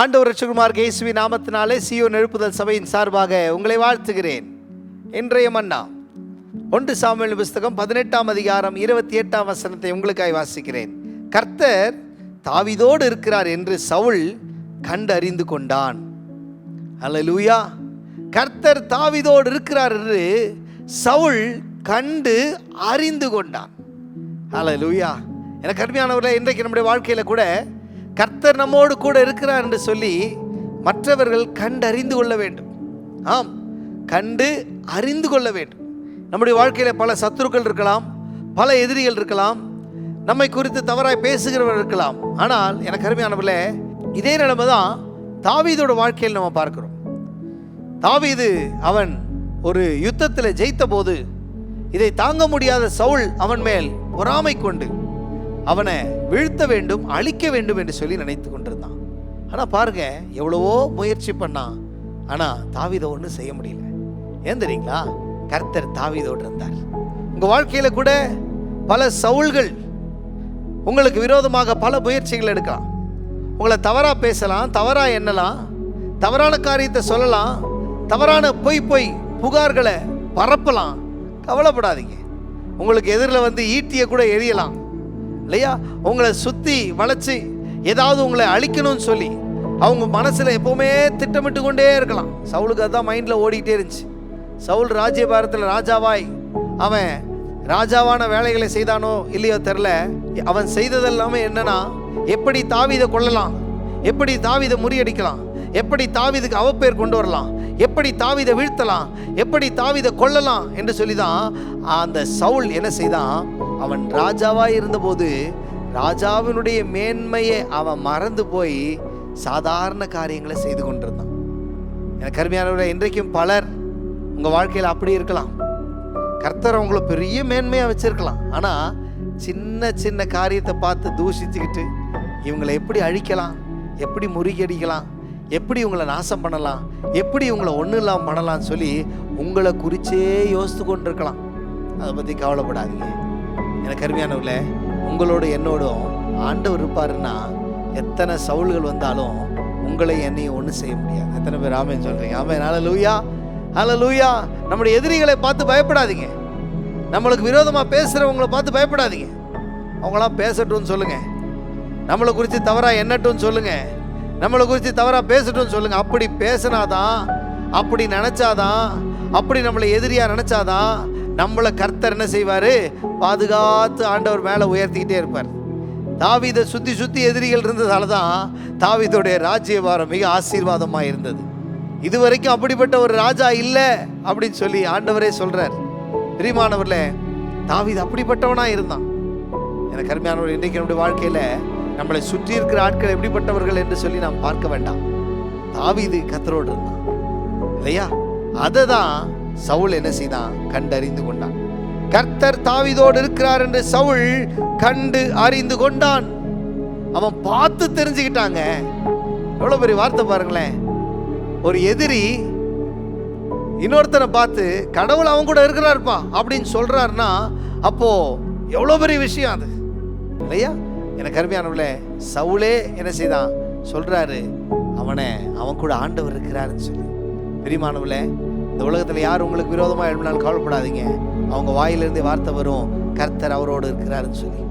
ஆண்டவர் ரட்சகுமார் கேசுவி நாமத்தினாலே சியோன் எழுப்புதல் சபையின் சார்பாக உங்களை வாழ்த்துகிறேன். இன்றைய மன்னா ஒன்று சாமியல் புஸ்தகம் பதினெட்டாம் அதிகாரம் இருபத்தி எட்டாம் வசனத்தை உங்களுக்காய் வாசிக்கிறேன். கர்த்தர் தாவிதோடு இருக்கிறார் என்று சவுல் கண்டறிந்து கொண்டான். அல்லேலூயா! கர்த்தர் தாவிதோடு இருக்கிறார் என்று சவுல் கண்டு அறிந்து கொண்டான். அல்லேலூயா! எனக்கு அருமையானவர்களே இன்றைக்கு நம்முடைய வாழ்க்கையில் கூட கர்த்தர் நம்மோடு கூட இருக்கிறார் என்று சொல்லி மற்றவர்கள் கண்டறிந்து கொள்ள வேண்டும். ஆம் கண்டு அறிந்து கொள்ள வேண்டும். நம்முடைய வாழ்க்கையில் பல சத்துருக்கள் இருக்கலாம் பல எதிரிகள் இருக்கலாம் நம்மை குறித்து தவறாய் பேசுகிறவர் இருக்கலாம். ஆனால் எனக்கு அருமையானவில் இதே நிலைமை தான் தாவீதோட வாழ்க்கையில் நம்ம பார்க்கிறோம். தாவீது அவன் ஒரு யுத்தத்தில் ஜெயித்த போது இதை தாங்க முடியாத சவுல் அவன் மேல் பொறாமை கொண்டு அவனை வீழ்த்த வேண்டும் அழிக்க வேண்டும் என்று சொல்லி நினைத்து கொண்டிருந்தான். ஆனால் பாருங்க எவ்வளவோ முயற்சி பண்ணான் ஆனால் தாவிதை ஒன்றும் செய்ய முடியல. ஏன் தெரியுங்களா? கர்த்தர் தாவிதோடு இருந்தார். உங்கள் வாழ்க்கையில் கூட பல சவுல்கள் உங்களுக்கு விரோதமாக பல முயற்சிகள் எடுக்கலாம். உங்களை தவறாக பேசலாம் தவறாக எண்ணலாம் தவறான காரியத்தை சொல்லலாம் தவறான பொய் பொய் புகார்களை பரப்பலாம். கவலைப்படாதீங்க. உங்களுக்கு எதிரில் வந்து ஈட்டியை கூட எரியலாம் இல்லையா? உங்களை சுற்றி வளைச்சி ஏதாவது உங்களை அழிக்கணும்னு சொல்லி அவங்க மனசில் எப்போவுமே திட்டமிட்டு கொண்டே இருக்கலாம். சவுலுக்கு அதுதான் மைண்டில் ஓடிக்கிட்டே இருந்துச்சு. சவுல் ராஜ்யபாரத்தில் ராஜாவாய் அவன் ராஜாவான வேலைகளை செய்தானோ இல்லையோ தெரில அவன் செய்ததெல்லாமே என்னன்னா எப்படி தாவீதை கொள்ளலாம் எப்படி தாவிதை முறியடிக்கலாம் எப்படி தாவிதுக்கு அவப்பேர் கொண்டு வரலாம் எப்படி தாவிதை வீழ்த்தலாம் எப்படி தாவிதை கொள்ளலாம் என்று சொல்லி தான் அந்த சவுல் என்ன செய்தான்? அவன் ராஜாவாக இருந்தபோது ராஜாவினுடைய மேன்மையை அவன் மறந்து போய் சாதாரண காரியங்களை செய்து கொண்டிருந்தான். எனக்கு அருமையானவர்களே இன்றைக்கும் பலர் உங்கள் வாழ்க்கையில் அப்படி இருக்கலாம். கர்த்தர் உங்களை பெரிய மேன்மையாக வச்சுருக்கலாம். ஆனால் சின்ன சின்ன காரியத்தை பார்த்து தூஷிச்சுக்கிட்டு இவங்களை எப்படி அழிக்கலாம் எப்படி முறிகடிக்கலாம் எப்படி உங்களை நாசம் பண்ணலாம் எப்படி இவங்களை ஒன்றும் இல்லாமல் பண்ணலாம்னு சொல்லி உங்களை குறிச்சே யோசித்து கொண்டு இருக்கலாம் அதை பற்றி கவலைப்படாதீங்க. எனக்கு அருமையானவர்களே உங்களோட என்னோடும் ஆண்டவர் இருப்பாருன்னா எத்தனை சவுல்கள் வந்தாலும் உங்களை என்னையும் ஒன்றும் செய்ய முடியாது. எத்தனை பேர் ஆமேன்னு சொல்கிறீங்க ஆமே நாள லூயா ஹல லூயா நம்முடைய எதிரிகளை பார்த்து பயப்படாதீங்க. நம்மளுக்கு விரோதமாக பேசுகிறவங்கள பார்த்து பயப்படாதீங்க. அவங்களாம் பேசட்டும்னு சொல்லுங்கள் நம்மளை குறித்து தவறாக எண்ணட்டும்னு சொல்லுங்கள் நம்மளை குறித்து தவறாக பேசட்டும்னு சொல்லுங்கள் அப்படி பேசினாதான் அப்படி நினச்சாதான் அப்படி நம்மளை எதிரியாக நினச்சாதான் நம்மளை கர்த்தர் என்ன செய்வார்? பாதுகாத்து ஆண்டவர் மேலே உயர்த்திக்கிட்டே இருப்பார். தாவீதை சுற்றி சுற்றி எதிரிகள் இருந்ததால தான் தாவீதோடைய ராஜ்யபாரம் மிக ஆசீர்வாதமாக இருந்தது. இதுவரைக்கும் அப்படிப்பட்ட ஒரு ராஜா இல்லை அப்படின்னு சொல்லி ஆண்டவரே சொல்கிறார் பிரிமானவரில் தாவிது அப்படிப்பட்டவனாக இருந்தான். எனக்கு அருமையானவர் இன்றைக்கு நம்முடைய வாழ்க்கையில் நம்மளை சுற்றி இருக்கிற ஆட்கள் எப்படிப்பட்டவர்கள் என்று சொல்லி நாம் பார்க்க வேண்டாம். தாவிது கத்தரோடு இருந்தான். இல்லையா? அதை தான் சவுல் என்ன செய்தான்? கண்டறிந்து கொண்டான். கர்த்தர் தாவிதோடு இருக்கிறார் என்று சவுல் கண்டு அறிந்து கொண்டான். அவன் பார்த்து தெரிஞ்சுக்கிட்டாங்க. எவ்வளோ பெரிய வார்த்தை பாருங்களேன். ஒரு எதிரி இன்னொருத்தனை பார்த்து கடவுள் அவன் கூட இருக்கிறாருப்பா அப்படின்னு சொல்கிறாருன்னா அப்போது எவ்வளோ பெரிய விஷயம் அது? இல்லையா? எனக்கு அருமையானவளே சவுளே என்ன செய்தான்? சொல்கிறாரு அவனை அவன் கூட ஆண்டவர் இருக்கிறாருன்னு சொல்லி. பிரியமானவளே இந்த உலகத்தில் யார் உங்களுக்கு விரோதமாக எழுப்பினாலும் கவலைப்படாதீங்க. அவங்க வாயிலிருந்தே வார்த்தை வரும். கர்த்தர் அவரோடு இருக்கிறாருன்னு சொல்லி.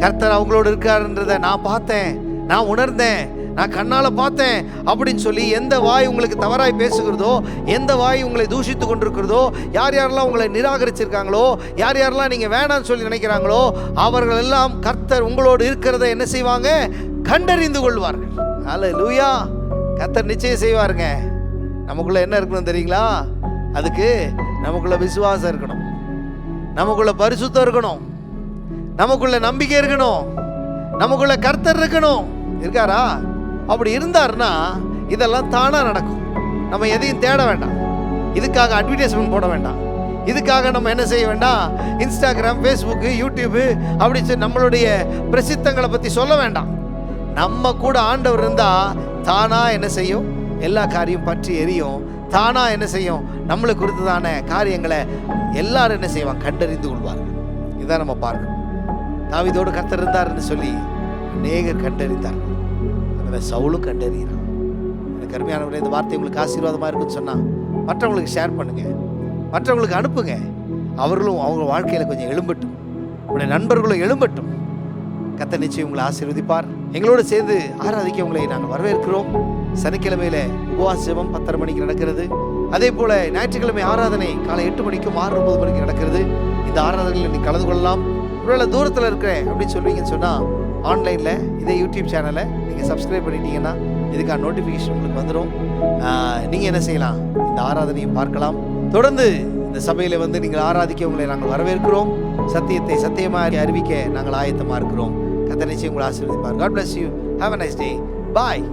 கர்த்தர் அவங்களோடு இருக்காருன்றதை நான் பார்த்தேன். நான் உணர்ந்தேன். நான் கண்ணால் பார்த்தேன். அப்படின்னு சொல்லி எந்த வாய் உங்களுக்கு தவறாய் பேசுகிறதோ எந்த வாய் உங்களை தூஷித்து கொண்டிருக்கிறதோ யார் யாரெல்லாம் உங்களை நிராகரிச்சிருக்காங்களோ யார் யாரெல்லாம் நீங்கள் வேணாம்னு சொல்லி நினைக்கிறாங்களோ அவர்கள் எல்லாம் கர்த்தர் உங்களோடு இருக்கிறத என்ன செய்வாங்க? கண்டறிந்து கொள்வார்கள். அல்ல லூயா கர்த்தர் நிச்சயம் செய்வாருங்க. நமக்குள்ள என்ன இருக்கணும் தெரியுங்களா? அதுக்கு நமக்குள்ள விசுவாசம் இருக்கணும். நமக்குள்ள பரிசுத்தம் இருக்கணும். நமக்குள்ள நம்பிக்கை இருக்கணும். நமக்குள்ள கர்த்தர் இருக்கணும். இருக்காரா? அப்படி இருந்தாருன்னா இதெல்லாம் தானாக நடக்கும். நம்ம எதையும் தேட வேண்டாம். இதுக்காக அட்வர்டைஸ்மெண்ட் போட வேண்டாம். இதுக்காக நம்ம என்ன செய்ய வேண்டாம்? இன்ஸ்டாகிராம் ஃபேஸ்புக்கு யூடியூப்பு அப்படி சொல்லி நம்மளுடைய பிரசித்தங்களை பற்றி சொல்ல வேண்டாம். நம்ம கூட ஆண்டவர் இருந்தால் தானா என்ன செய்யும்? எல்லா காரியம் பற்றி எரியும். தானா என்ன செய்யும்? நம்மளுக்கு கொடுத்ததான காரியங்களை எல்லாரும் என்ன செய்வாங்க? கண்டறிந்து கொள்வார்கள். இதான் நம்ம பார்க்கணும். தாவிதோடு கர்த்தர் இருந்தார்னு சொல்லி அநேக கண்டறிந்தார்கள். அதில் சவுலும் கண்டறிகிறான். கருமையானவரே இந்த வார்த்தை உங்களுக்கு ஆசீர்வாதமாக இருக்குன்னு சொன்னால் மற்றவங்களுக்கு ஷேர் பண்ணுங்கள் மற்றவங்களுக்கு அனுப்புங்க. அவர்களும் அவங்க வாழ்க்கையில் கொஞ்சம் எழும்பட்டும். உங்களுடைய நண்பர்களும் எழும்பட்டும். கத்த நிச்சயம் உங்களை ஆசீர்வதிப்பார். எங்களோடு சேர்ந்து ஆராதிக்க உங்களை நாங்கள் வரவேற்கிறோம். சனிக்கிழமையில உபவாச ஜெபம் பத்தரை மணிக்கு நடக்கிறது. அதே போல ஞாயிற்றுக்கிழமை ஆராதனை காலை எட்டு மணிக்கும் ஆறு ஒன்பது மணிக்கு நடக்கிறது. இந்த ஆராதனையில் நீங்கள் கலந்து கொள்ளலாம். ஒருவேளை தூரத்தில் இருக்கிறேன் அப்படின்னு சொல்லுவீங்கன்னு சொன்னால் ஆன்லைனில் இதே யூடியூப் சேனலை நீங்கள் சப்ஸ்கிரைப் பண்ணிட்டீங்கன்னா இதுக்கான நோட்டிஃபிகேஷன் உங்களுக்கு வந்துடும் நீங்கள் என்ன செய்யலாம்? இந்த ஆராதனையை பார்க்கலாம். தொடர்ந்து இந்த சபையில் வந்து நீங்கள் ஆராதிக்க உங்களை நாங்கள் வரவேற்கிறோம். சத்தியத்தை சத்தியமாக அறிவிக்க நாங்கள் ஆயத்தமாக இருக்கிறோம். கத்தனை உங்களை ஆசீர்வதிப்பார். God bless you have a nice day bye